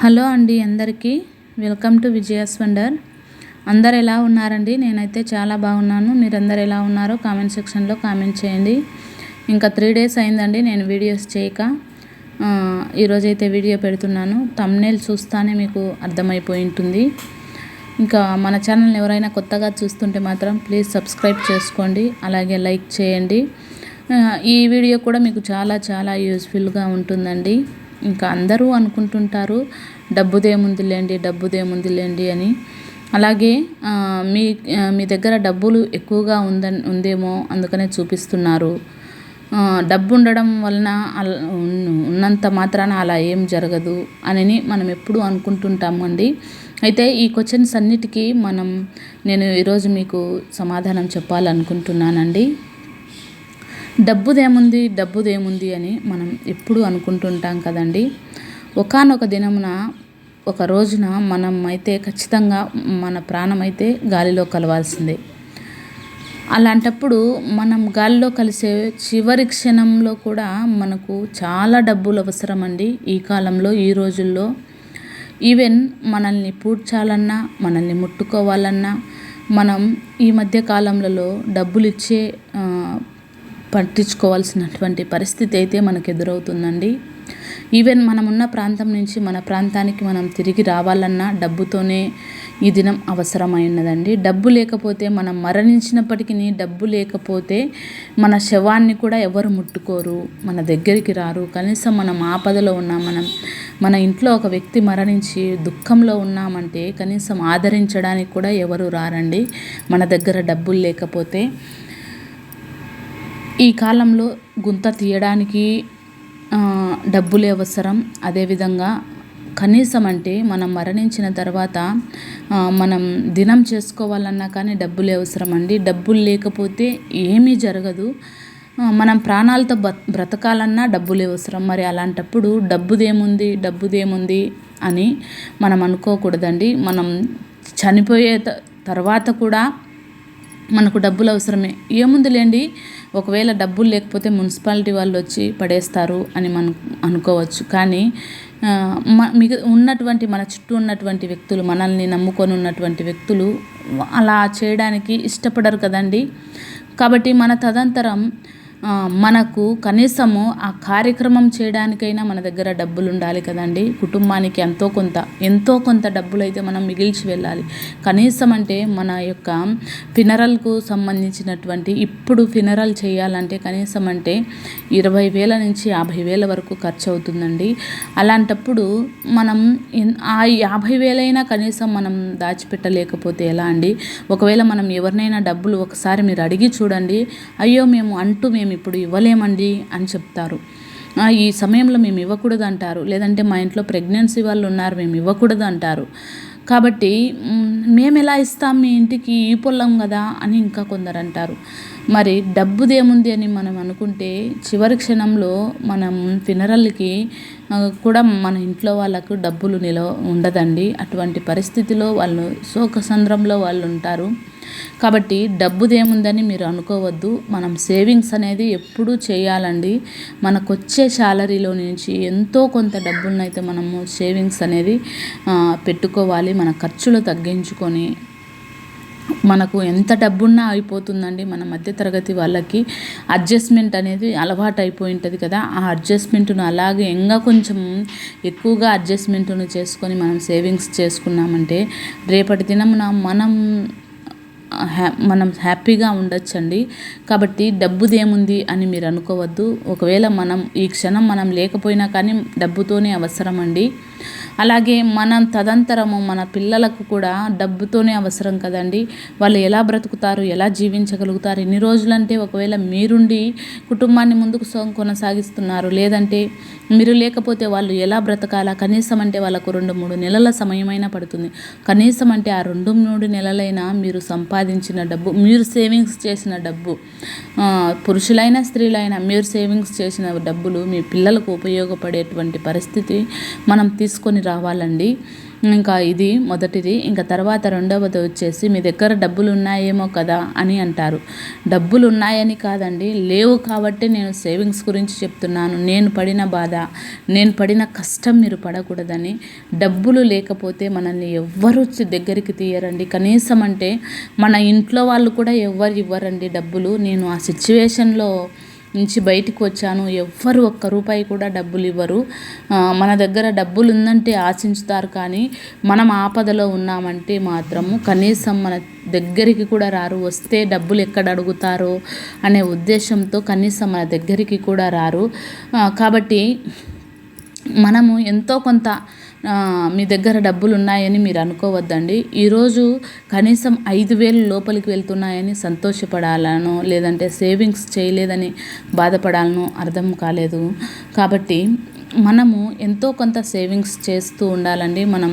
Hello అండి అందరికీ. Welcome to Vijayan wonder అందరు ఎలా ఉన్నారండి? నేనైతే చాలా బాగున్నాను. మీరందరు ఎలా ఉన్నారో కామెంట్ సెక్షన్లో కామెంట్ చేయండి. ఇంకా త్రీ డేస్ అయిందండి నేను వీడియోస్ చేయక. ఈరోజైతే వీడియో పెడుతున్నాను. తమ్నేల్ చూస్తానే మీకు అర్థమైపోయి ఉంటుంది. ఇంకా మన ఛానల్ ఎవరైనా కొత్తగా చూస్తుంటే మాత్రం ప్లీజ్ సబ్స్క్రైబ్ చేసుకోండి. అలాగే లైక్ చేయండి. ఈ వీడియో కూడా మీకు చాలా చాలా యూస్ఫుల్గా ఉంటుందండి. ఇంకా అందరూ అనుకుంటుంటారు డబ్బుదేముందిలేండి డబ్బుదేముందిలేండి అని. అలాగే మీ మీ దగ్గర డబ్బులు ఎక్కువగా ఉందని ఉందేమో అందుకనే చూపిస్తున్నారు. డబ్బు ఉండడం వలన ఉన్నంత మాత్రాన అలా ఏం జరగదు అని మనం ఎప్పుడూ అనుకుంటుంటామండి అయితే ఈ క్వశ్చన్స్ అన్నిటికీ మనం నేను ఈరోజు మీకు సమాధానం చెప్పాలనుకుంటున్నానండి. డబ్బుదేముంది డబ్బుదేముంది అని మనం ఎప్పుడు అనుకుంటుంటాం కదండి. ఒకనొక దినమున ఒక రోజున మనం అయితే ఖచ్చితంగా మన ప్రాణం అయితే గాలిలో కలవాల్సిందే. అలాంటప్పుడు మనం గాలిలో కలిసే చివరి క్షణంలో కూడా మనకు చాలా డబ్బులు అవసరం అండి ఈ కాలంలో ఈ రోజుల్లో. ఈవెన్ మనల్ని పూడ్చాలన్నా మనల్ని ముట్టుకోవాలన్నా మనం ఈ మధ్య కాలంలో డబ్బులు ఇచ్చే పట్టించుకోవాల్సినటువంటి పరిస్థితి అయితే మనకు ఎదురవుతుందండి ఈవెన్ మనం ఉన్న ప్రాంతం నుంచి మన ప్రాంతానికి మనం తిరిగి రావాలన్నా డబ్బుతోనే ఈ దినం అవసరమైనదండి. డబ్బు లేకపోతే మనం మరణించినప్పటికీ డబ్బు లేకపోతే మన శవాన్ని కూడా ఎవరు ముట్టుకోరు. మన దగ్గరికి రారు. కనీసం మనం ఆపదలో ఉన్నాం మనం మన ఇంట్లో ఒక వ్యక్తి మరణించి దుఃఖంలో ఉన్నామంటే కనీసం ఆదరించడానికి కూడా ఎవరు రారండి. మన దగ్గర డబ్బులు లేకపోతే ఈ కాలంలో గుంత తీయడానికి డబ్బులే అవసరం. అదేవిధంగా కనీసం అంటే మనం మరణించిన తర్వాత మనం దినం చేసుకోవాలన్నా కానీ డబ్బులే అవసరం అండి. డబ్బులు లేకపోతే ఏమీ జరగదు. మనం ప్రాణాలతో బ్రతకాలన్నా డబ్బులే అవసరం. మరి అలాంటప్పుడు డబ్బుదేముంది డబ్బుదేముంది అని మనం అనుకోకూడదండి. మనం చనిపోయే తర్వాత కూడా మనకు డబ్బులు అవసరమే. ఏముంది లేండి? ఒకవేళ డబ్బులు లేకపోతే మున్సిపాలిటీ వాళ్ళు వచ్చి పడేస్తారు అని మనం అనుకోవచ్చు. కానీ మిగ ఉన్నటువంటి మన చుట్టూ ఉన్నటువంటి వ్యక్తులు మనల్ని నమ్ముకొని ఉన్నటువంటి వ్యక్తులు అలా చేయడానికి ఇష్టపడరు కదండి. కాబట్టి మన తదంతరం మనకు కనీసము ఆ కార్యక్రమం చేయడానికైనా మన దగ్గర డబ్బులు ఉండాలి కదండి. కుటుంబానికి ఎంతో కొంత ఎంతో కొంత డబ్బులు అయితే మనం మిగిల్చి వెళ్ళాలి. కనీసం అంటే మన యొక్క ఫినరల్కు సంబంధించినటువంటి ఇప్పుడు ఫినరల్ చేయాలంటే కనీసం అంటే ఇరవై వేల నుంచి యాభై వేల వరకు ఖర్చు అవుతుందండి అలాంటప్పుడు మనం ఆ యాభై వేలైనా కనీసం మనం దాచిపెట్టలేకపోతే ఎలా అండి? ఒకవేళ మనం ఎవరినైనా డబ్బులు ఒకసారి మీరు అడిగి చూడండి అయ్యో మేము అంటూ మేము ఇప్పుడు ఇవ్వలేమండి అని చెప్తారు. ఈ సమయంలో మేము ఇవ్వకూడదు అంటారు లేదంటే మా ఇంట్లో ప్రెగ్నెన్సీ వాళ్ళు ఉన్నారు మేము ఇవ్వకూడదు అంటారు కాబట్టి మేము ఎలా ఇస్తాం మీ ఇంటికి? ఈ పొలం కదా అని ఇంకా కొందరు అంటారు మరి డబ్బుదేముంది అని మనం అనుకుంటే చివరి క్షణంలో మనం ఫినరల్కి కూడా మన ఇంట్లో వాళ్ళకు డబ్బులు నిలవ ఉండదండి. అటువంటి పరిస్థితిలో వాళ్ళు శోకసంద్రంలో వాళ్ళు ఉంటారు. కాబట్టి డబ్బుదేముందని మీరు అనుకోవద్దు. మనం సేవింగ్స్ అనేది ఎప్పుడూ చేయాలండి. మనకు వచ్చే శాలరీలో నుంచి ఎంతో కొంత డబ్బులనైతే మనము సేవింగ్స్ అనేది పెట్టుకోవాలి. మన ఖర్చులు తగ్గించుకొని మనకు ఎంత డబ్బున్నా అయిపోతుందండి మన మధ్యతరగతి వాళ్ళకి. అడ్జస్ట్మెంట్ అనేది అలవాటు అయిపోయి ఉంటుంది కదా. ఆ అడ్జస్ట్మెంట్ను అలాగే ఇంకా కొంచెం ఎక్కువగా అడ్జస్ట్మెంట్ను చేసుకొని మనం సేవింగ్స్ చేసుకున్నామంటే రేపటి దినమున మనం హ్యా మనం హ్యాపీగా ఉండొచ్చండి. కాబట్టి డబ్బుదేముంది అని మీరు అనుకోవద్దు ఒకవేళ మనం ఈ క్షణం మనం లేకపోయినా కానీ డబ్బుతోనే అవసరం అండి అలాగే మనం తదంతరము మన పిల్లలకు కూడా డబ్బుతోనే అవసరం కదండి. వాళ్ళు ఎలా బ్రతుకుతారు ఎలా జీవించగలుగుతారు ఎన్ని రోజులంటే ఒకవేళ మీరుండి కుటుంబాన్ని ముందుకు కొనసాగిస్తున్నారు. లేదంటే మీరు లేకపోతే వాళ్ళు ఎలా బ్రతకాలా? కనీసం అంటే వాళ్ళకు రెండు మూడు నెలల సమయమైనా పడుతుంది. కనీసం అంటే ఆ రెండు మూడు నెలలైనా మీరు సంపాదించిన డబ్బు మీరు సేవింగ్స్ చేసిన డబ్బు పురుషులైనా స్త్రీలైనా మీరు సేవింగ్స్ చేసిన డబ్బులు మీ పిల్లలకు ఉపయోగపడేటువంటి పరిస్థితి మనం తీసుకొని రావాలండి. ఇంకా ఇది మొదటిది. ఇంకా తర్వాత రెండవది వచ్చేసి మీ దగ్గర డబ్బులు ఉన్నాయేమో కదా అని అంటారు. డబ్బులు ఉన్నాయని కాదండి లేవు కాబట్టి నేను సేవింగ్స్ గురించి చెప్తున్నాను. నేను పడిన బాధ నేను పడిన కష్టం మీరు పడకూడదని. డబ్బులు లేకపోతే మనల్ని ఎవ్వరు వచ్చి దగ్గరికి తీయరండి. కనీసం అంటే మన ఇంట్లో వాళ్ళు కూడా ఎవ్వరు ఇవ్వరండి డబ్బులు. నేను ఆ సిచ్యువేషన్లో నుంచి బయటికి వచ్చాను. ఎవ్వరు ఒక్క రూపాయి కూడా డబ్బులు ఇవ్వరు. మన దగ్గర డబ్బులు ఉందంటే ఆశించుతారు కానీ మనం ఆపదలో ఉన్నామంటే మాత్రము కనీసం మన దగ్గరికి కూడా రారు. వస్తే డబ్బులు ఎక్కడ అడుగుతారో అనే ఉద్దేశంతో కనీసం మన దగ్గరికి కూడా రారు. కాబట్టి మనము ఎంతో కొంత మీ దగ్గర డబ్బులు ఉన్నాయని మీరు అనుకోవద్దండి. ఈరోజు కనీసం ఐదు వేలు లోపలికి వెళ్తున్నాయని సంతోషపడాలను లేదంటే సేవింగ్స్ చేయలేదని బాధపడాలను అర్థం కాలేదు. కాబట్టి మనము ఎంతో కొంత సేవింగ్స్ చేస్తూ ఉండాలండి. మనం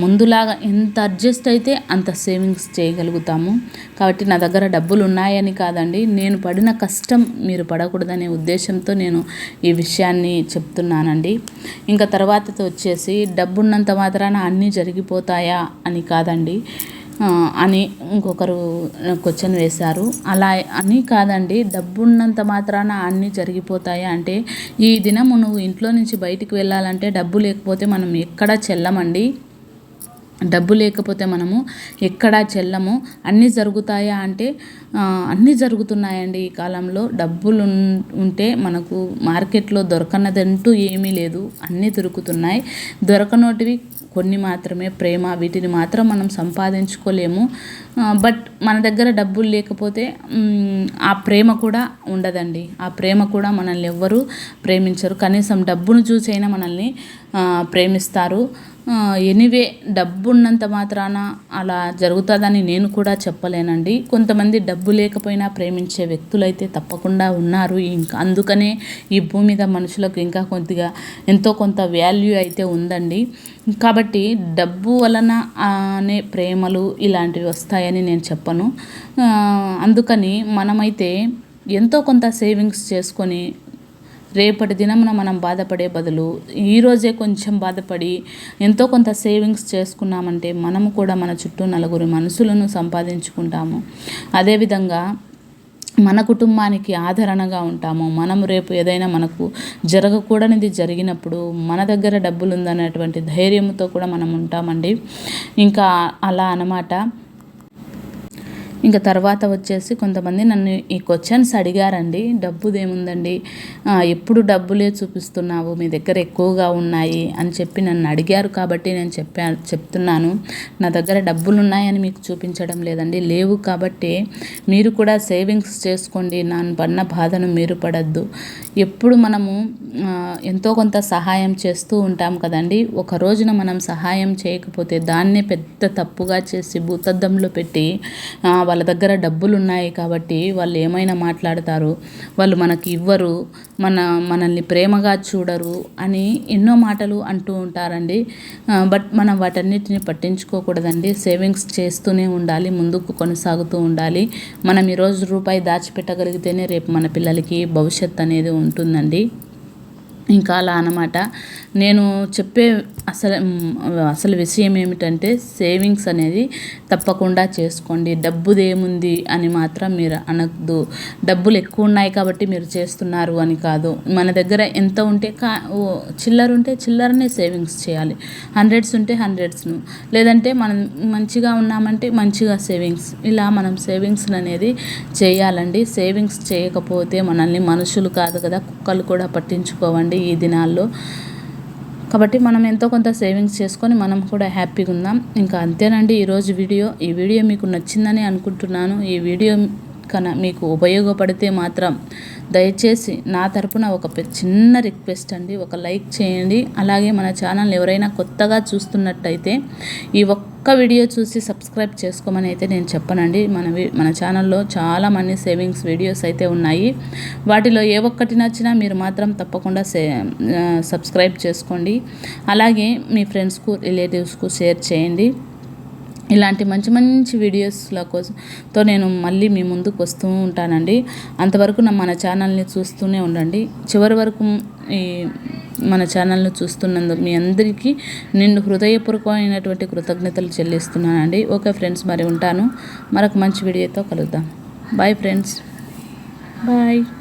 ముందులాగా ఎంత అడ్జస్ట్ అయితే అంత సేవింగ్స్ చేయగలుగుతాము. కాబట్టి నా దగ్గర డబ్బులు ఉన్నాయని కాదండి. నేను పడిన కష్టం మీరు పడకూడదనే ఉద్దేశంతో నేను ఈ విషయాన్ని చెప్తున్నానండి. ఇంకా తర్వాత వచ్చేసి డబ్బున్నంత మాత్రాన అన్నీ జరిగిపోతాయా అని కాదండి. అని ఇంకొకరు క్వశ్చన్ వేశారు. అలా అని కాదండి డబ్బున్నంత మాత్రాన అన్నీ జరిగిపోతాయి. అంటే ఈ దినము నువ్వు ఇంట్లో నుంచి బయటికి వెళ్ళాలంటే డబ్బు లేకపోతే మనం ఎక్కడ చెల్లమండి? డబ్బు లేకపోతే మనము ఎక్కడా చెల్లము? అన్నీ జరుగుతాయా అంటే అన్నీ జరుగుతున్నాయండి ఈ కాలంలో. డబ్బులు ఉంటే మనకు మార్కెట్లో దొరకనదంటూ ఏమీ లేదు. అన్నీ దొరుకుతున్నాయి. దొరకనోటివి కొన్ని మాత్రమే ప్రేమ వీటిని మాత్రం మనం సంపాదించుకోలేము. బట్ మన దగ్గర డబ్బులు లేకపోతే ఆ ప్రేమ కూడా ఉండదండి. ఆ ప్రేమ కూడా మనల్ని ఎవ్వరూ ప్రేమించరు. కనీసం డబ్బును చూసైనా మనల్ని ప్రేమిస్తారు. ఎనీవే డబ్బు ఉన్నంత మాత్రాన అలా జరుగుతుందని నేను కూడా చెప్పలేనండి. కొంతమంది డబ్బు లేకపోయినా ప్రేమించే వ్యక్తులైతే తప్పకుండా ఉన్నారు. ఇంకా అందుకనే ఈ భూమి మీద మనుషులకు ఇంకా కొద్దిగా ఎంతో కొంత వాల్యూ అయితే ఉందండి. కాబట్టి డబ్బు వలన అనే ప్రేమలు ఇలాంటివి వస్తాయని నేను చెప్పను. అందుకని మనమైతే ఎంతో కొంత సేవింగ్స్ చేసుకొని రేపటి దినమున మనం బాధపడే బదులు ఈరోజే కొంచెం బాధపడి ఎంతో కొంత సేవింగ్స్ చేసుకున్నామంటే మనము కూడా మన చుట్టూ నలుగురు మనసులను సంపాదించుకుంటాము. అదేవిధంగా మన కుటుంబానికి ఆదరణగా ఉంటాము. మనం రేపు ఏదైనా మనకు జరగకూడనిది జరిగినప్పుడు మన దగ్గర డబ్బులు ఉందనేటువంటి ధైర్యంతో కూడా మనం ఉంటామండి. ఇంకా అలా అనమాట ఇంకా తర్వాత వచ్చేసి కొంతమంది నన్ను ఈ క్వశ్చన్స్ అడిగారండి. డబ్బుదేముందండి? ఎప్పుడు డబ్బులే చూపిస్తున్నావు? మీ దగ్గర ఎక్కువగా ఉన్నాయి అని చెప్పి నన్ను అడిగారు కాబట్టి నేను చెప్పా చెప్తున్నాను. నా దగ్గర డబ్బులు ఉన్నాయని మీకు చూపించడం లేదండి. లేవు కాబట్టి మీరు కూడా సేవింగ్స్ చేసుకోండి. నా పడిన బాధను మీరు పడద్దు. ఎప్పుడు మనము ఎంతో కొంత సహాయం చేస్తూ ఉంటాం కదండి. ఒక రోజున మనం సహాయం చేయకపోతే దాన్నే పెద్ద తప్పుగా చేసి భూతద్దంలో పెట్టి వాళ్ళ దగ్గర డబ్బులు ఉన్నాయి కాబట్టి వాళ్ళు ఏమైనా మాట్లాడతారు వాళ్ళు మనకి ఇవ్వరు మన మనల్ని ప్రేమగా చూడరు అని ఎన్నో మాటలు అంటూ ఉంటారండి. బట్ మనం వాటన్నిటిని పట్టించుకోకూడదండి. సేవింగ్స్ చేస్తూనే ఉండాలి ముందుకు కొనసాగుతూ ఉండాలి. మనం ఈరోజు రూపాయి దాచిపెట్టగలిగితేనే రేపు మన పిల్లలకి భవిష్యత్ అనేది ఉంటుందండి. ఇంకా అలా అనమాట నేను చెప్పే అసలు అసలు విషయం ఏమిటంటే సేవింగ్స్ అనేది తప్పకుండా చేసుకోండి. డబ్బుదేముంది అని మాత్రం మీరు అనద్దు. డబ్బులు ఎక్కువ ఉన్నాయి కాబట్టి మీరు చేస్తున్నారు అని కాదు. మన దగ్గర ఎంత ఉంటే కా చిల్లర ఉంటే చిల్లరనే సేవింగ్స్ చేయాలి. హండ్రెడ్స్ ఉంటే హండ్రెడ్స్ను. లేదంటే మనం మంచిగా ఉన్నామంటే మంచిగా సేవింగ్స్. ఇలా మనం సేవింగ్స్ అనేది చేయాలండి. సేవింగ్స్ చేయకపోతే మనల్ని మనుషులు కాదు కదా కుక్కలు కూడా పట్టించుకోవండి ఈ దినాల్లో. కాబట్టి మనం ఎంతో కొంత సేవింగ్స్ చేసుకొని మనం కూడా హ్యాపీగా ఉందాం. ఇంకా అంతేనండి ఈరోజు వీడియో. ఈ వీడియో మీకు నచ్చిందని అనుకుంటున్నాను. ఈ వీడియో కన మీకు ఉపయోగపడితే మాత్రం దయచేసి నా తరపున ఒక చిన్న రిక్వెస్ట్ అండి. ఒక లైక్ చేయండి. అలాగే మన ఛానల్ ఎవరైనా కొత్తగా చూస్తున్నట్టయితే ఈ ఒక్క వీడియో చూసి సబ్స్క్రైబ్ చేసుకోమని అయితే నేను చెప్పనండి. మన మన ఛానల్లో చాలా మనీ సేవింగ్స్ వీడియోస్ అయితే ఉన్నాయి. వాటిలో ఏ ఒక్కటి నచ్చినా మీరు మాత్రం తప్పకుండా సే సబ్స్క్రైబ్ చేసుకోండి. అలాగే మీ ఫ్రెండ్స్కు రిలేటివ్స్కు షేర్ చేయండి. ఇలాంటి మంచి మంచి వీడియోస్ల కోసంతో నేను మళ్ళీ మీ ముందుకు వస్తూ ఉంటానండి. అంతవరకు నా మన ఛానల్ని చూస్తూనే ఉండండి. చివరి వరకు ఈ మన ఛానల్ని చూస్తున్నందుకు మీ అందరికీ నిన్ను హృదయపూర్వకమైనటువంటి కృతజ్ఞతలు చెల్లిస్తున్నానండి. ఓకే ఫ్రెండ్స్ మరి ఉంటాను. మరొక మంచి వీడియోతో కలుద్దాం. Bye friends. బాయ్.